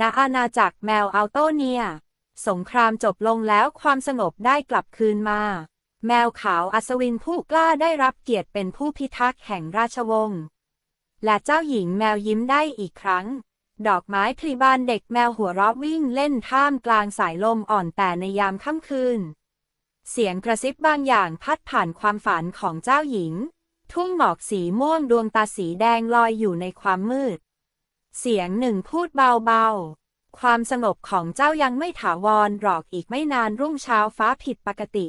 ณอาณาจักรแมวอัลโตเนีย สงครามจบลงแล้วความสงบได้กลับคืนมา แมวขาวอัศวินผู้กล้าได้รับเกียรติเป็นผู้พิทักษ์แห่งราชวงศ์ และเจ้าหญิงแมวยิ้มได้อีกครั้ง ดอกไม้พลีบานเด็กแมวหัวเราะวิ่งเล่นท่ามกลางสายลมอ่อนแต่ในยามค่ำคืน เสียงกระซิบบางอย่างพัดผ่านความฝันของเจ้าหญิง ทุ่งหมอกสีม่วงดวงตาสีแดงลอยอยู่ในความมืด เสียงหนึ่งพูดเบาๆ ความสงบของเจ้ายังไม่ถาวรหรอกอีกไม่นานรุ่งเช้าฟ้าผิดปกติ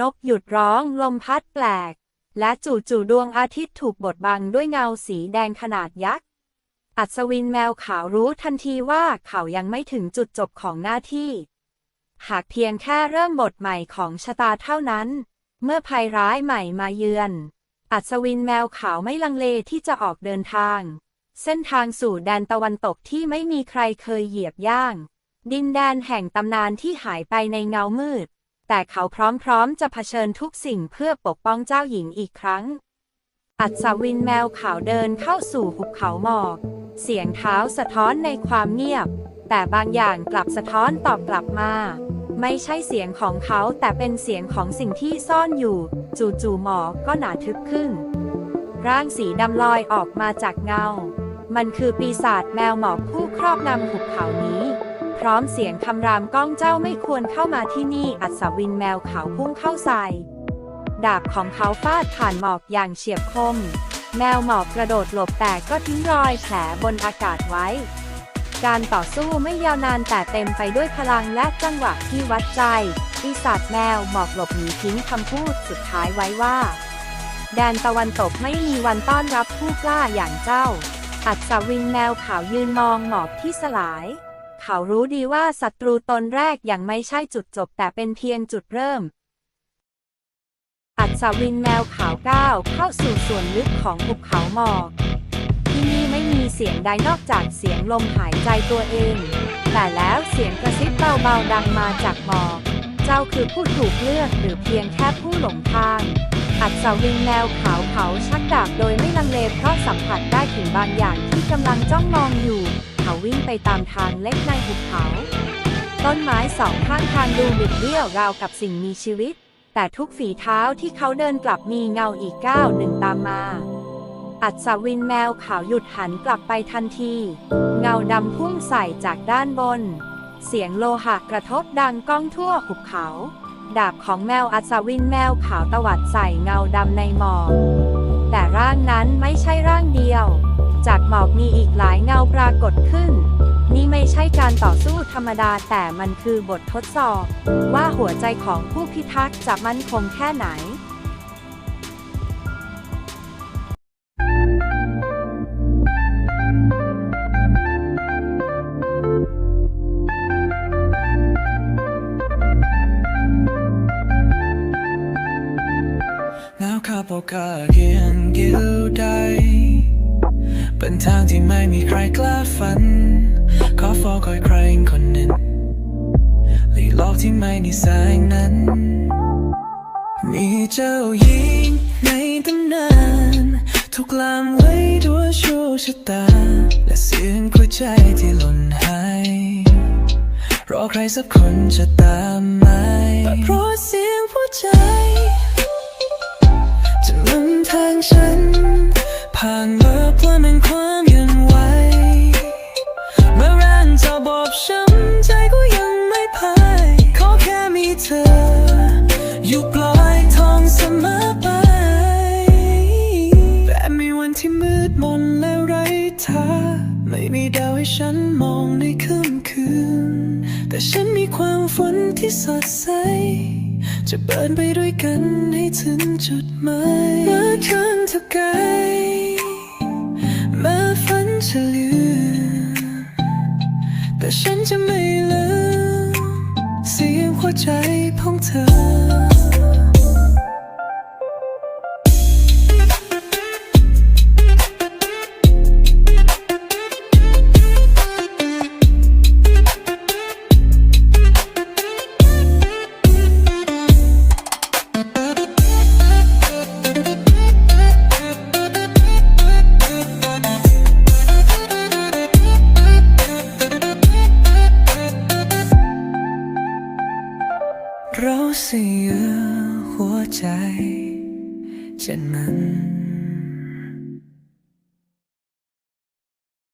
นกหยุดร้องลมพัดแปลก และจู่ๆดวงอาทิตย์ถูกบดบังด้วยเงาสีแดงขนาดยักษ์ อัศวินแมวขาวรู้ทันทีว่าเขายังไม่ถึงจุดจบของหน้าที่ หากเพียงแค่เริ่มบทใหม่ของชะตาเท่านั้น เมื่อภัยร้ายใหม่มาเยือน อัศวินแมวขาวไม่ลังเลที่จะออกเดินทาง เส้นทางสู่แดนตะวันตกที่ไม่มีใครเคยเหยียบย่าง ดินแดนแห่งตำนานที่หายไปในเงามืด แต่เขาพร้อมๆ จะเผชิญทุกสิ่งเพื่อปกป้องเจ้าหญิงอีกครั้ง อัศวินแมวขาวเดินเข้าสู่หุบเขาหมอก เสียงเท้าสะท้อนในความเงียบ แต่บางอย่างกลับสะท้อนตอบกลับมา ไม่ใช่เสียงของเขาแต่เป็นเสียงของสิ่งที่ซ่อนอยู่ จู่ๆหมอกก็หนาทึบขึ้น ร่างสีดำลอยออกมาจากเงา มันคือปีศาจแมวหมอกผู้ครอบงำหุบเขานี้ พร้อมเสียงคำรามก้องเจ้าไม่ควรเข้ามาที่นี่ อัศวินแมวขาวพุ่งเข้าใส่ดาบของเขาฟาดผ่านหมอกอย่างเฉียบคม แมวหมอกกระโดดหลบแต่ก็ทิ้งรอยแผลบนอากาศไว้ การต่อสู้ไม่ยาวนานแต่เต็มไปด้วยพลังและจังหวะที่วัดใจปีศาจแมวหมอกหลบหนีทิ้งคำพูดสุดท้ายไว้ว่า แดนตะวันตกไม่มีวันต้อนรับผู้กล้าอย่างเจ้า อัศวินแมวขาวยืนมองหมอกที่สลาย เขารู้ดีว่าศัตรูตนแรกยังไม่ใช่จุดจบแต่เป็นเพียงจุดเริ่ม อัศวินแมวขาวก้าวเข้าสู่ส่วนลึกของภูเขาหมอกที่นี่ไม่มีเสียงใดนอกจากเสียงลมหายใจตัวเอง แต่แล้วเสียงกระซิบเบาๆดังมาจากหมอก เจ้าคือผู้ถูกเลือกหรือเพียงแค่ผู้หลงทาง อัศวินแมวขาวเขาชักดาบโดยไม่ลังเลเพราะสัมผัสได้ถึงบางอย่างที่กำลังจ้องมองอยู่ เขาวิ่งไปตามทางเล็กในหุบเขา ต้นไม้สองข้างทางดูบิดเบี้ยวราวกับสิ่งมีชีวิต แต่ทุกฝีเท้าที่เขาเดินกลับมีเงาอีกก้าวหนึ่งตามมาอัศวินแมวขาวหยุดหันกลับไปทันที เงาดำพุ่งใส่จากด้านบน เสียงโลหะกระทบดังก้องทั่วหุบเขา ดาบของแมวอัศวินแมวขาวตวัดใส่เงาดำในหมอกแต่ร่างนั้นไม่ใช่ร่างเดียว จากหมอกมีอีกหลายเงาปรากฏขึ้น นี่ไม่ใช่การต่อสู้ธรรมดาแต่มันคือบททดสอบ ว่าหัวใจของผู้พิทักษ์จะมั่นคงแค่ไหน Nào khá bỏ cả kiên kiêu đây เป็นทางที่ไม่มีใครกล้าฝัน ขอฟอคอยใครคนหนึ่งหลีกโลกที่ไม่มีแสงนั้น มีเจ้าหญิงในตำนานถูกลามไว้ด้วยโชคชะตา และเสียงหัวใจที่หล่นหายรอใครสักคนจะตามมาเพราะเสียงหัวใจ ฉัน ผ่านเมื่อเพลินแห่งความยันไหวเมื่อแรงจะบอบช้ำใจก็ยังไม่พ่ายขอแค่มีเธอ อยู่ปลายทองเสมอไป แต่มีวันที่มืดมนและไร้ทางไม่มีดาวให้ฉันมองในค่ำคืน แต่ฉันมีความฝันที่สดใส จะเดินไปด้วยกันให้ถึงจุดหมายเมื่อทางเท่าไกลแม้ฝันจะลืมแต่ฉันจะไม่ลืมเสียงหัวใจของเธอ เราเสียหัวใจเช่นนั้น